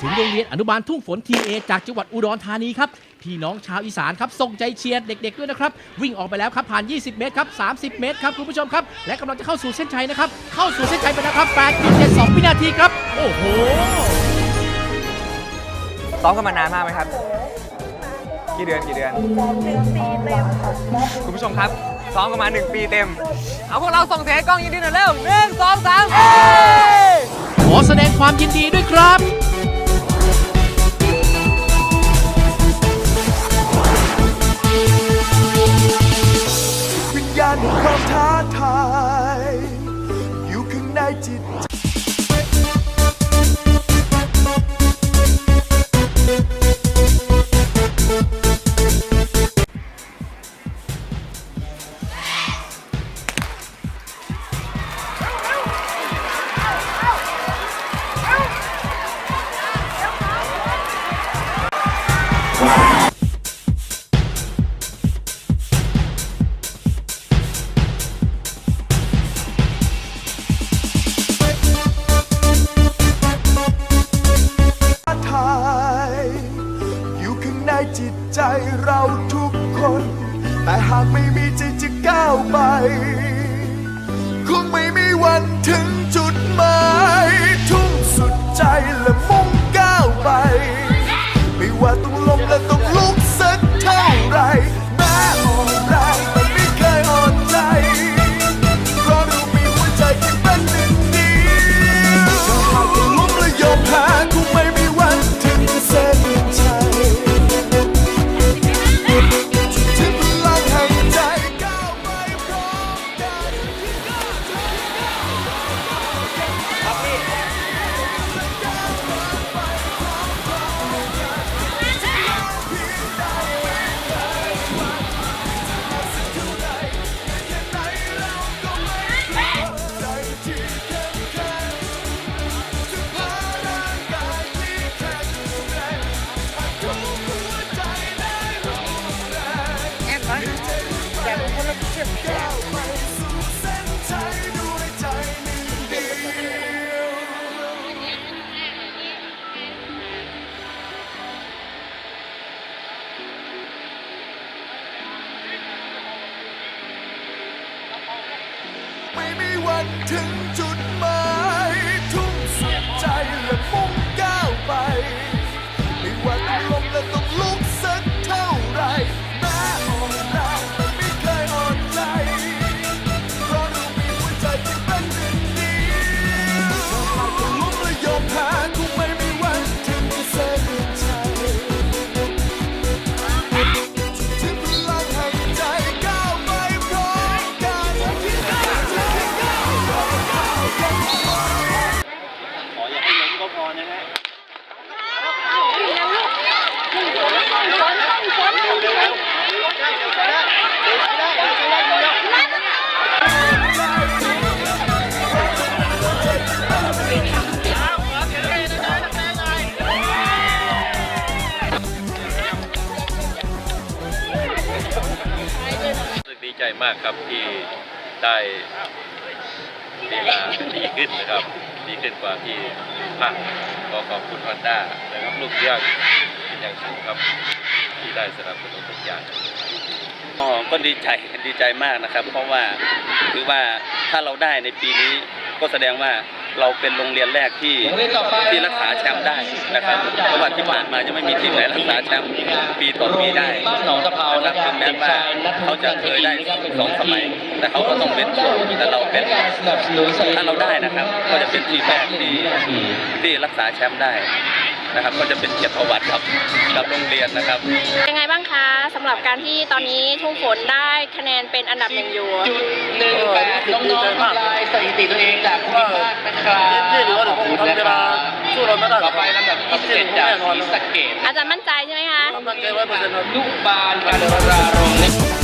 ถึงโรงเรียนอนุบาลทุ่งฝนทีเอจากจังหวัดอุดรธานีครับพี่น้องชาวอีสานครับส่งใจเชียร์เด็ก ๆ ด้วยนะครับ วิ่งออกไปแล้วครับผ่าน 20 เมตรครับ 30 เมตรครับคุณผู้ชมครับ และกำลังจะเข้าสู่เส้นชัยนะครับ เข้าสู่เส้นชัยไปแล้วครับ8.72วินาทีครับ โอ้โหซ้อมกันมานานมากไหมครับ กี่เดือนกี่เดือนคุณผู้ชมครับซ้อมกันมา 1 ปีเต็ม เอาพวกเราส่งเสียงให้กล้องยินดีหน่อยเร็วหนึ่งสองสามเอ้ยขอแสดงความยินดีด้วยครับ ความท้าทายอยู่ข้างในจิตใจ เราทุกคน แต่หากไม่มีใจจะก้าวไป คงไม่มีวันถึงจุดหมายทุ่มสุด เส้นชัยด้วยใจหนึ่งเดียว ไม่มีวันถึงจุดหมาย ใจมากครับที่ได้เวลาดีขึ้นนะครับ ดีขึ้นกว่าที่ภาคขอขอบคุณฮอนด้านะครับลูกเรื่องเป็นอย่างสูงครับ ที่ได้สนับสนุนทุกอย่างอ๋อก็ดีใจดีใจมากนะครับ เพราะว่าคือว่าถ้าเราได้ในปีนี้ก็แสดงว่า เราเป็นโรงเรียนแรกที่ที่รักษาแชมป์ได้นะครับเพราะว่าที่ผ่านมายังไม่มีทีมไหนรักษาแชมป์ปีต่อปีได้นะครับถึงแม้ว่าเขาจะเคยได้สองสมัยแต่เขาก็ต้องเป็นช่วงแต่เราเป็นถ้าเราได้นะครับ ก็จะเป็นทีมแรกที่ที่รักษาแชมป์ได้ นะครับ ก็จะเป็นเกียรติประวัติครับกับโรงเรียนนะครับ ยังไงบ้างคะสำหรับการที่ตอนนี้ทุ่งฝนได้คะแนนเป็นอันดับหนึ่งอยู่หนึ่งแปดน้องๆทำลายสถิติตัวเองจากภูมิภาคนะครับ ที่เหลือขอบคุณนะครับสู้เราไม่ได้ต่อไปลำดับที่เจ็ดจากศรีสะเกดอาจารย์มั่นใจใช่ไหมคะลูกบาลการรารมณ์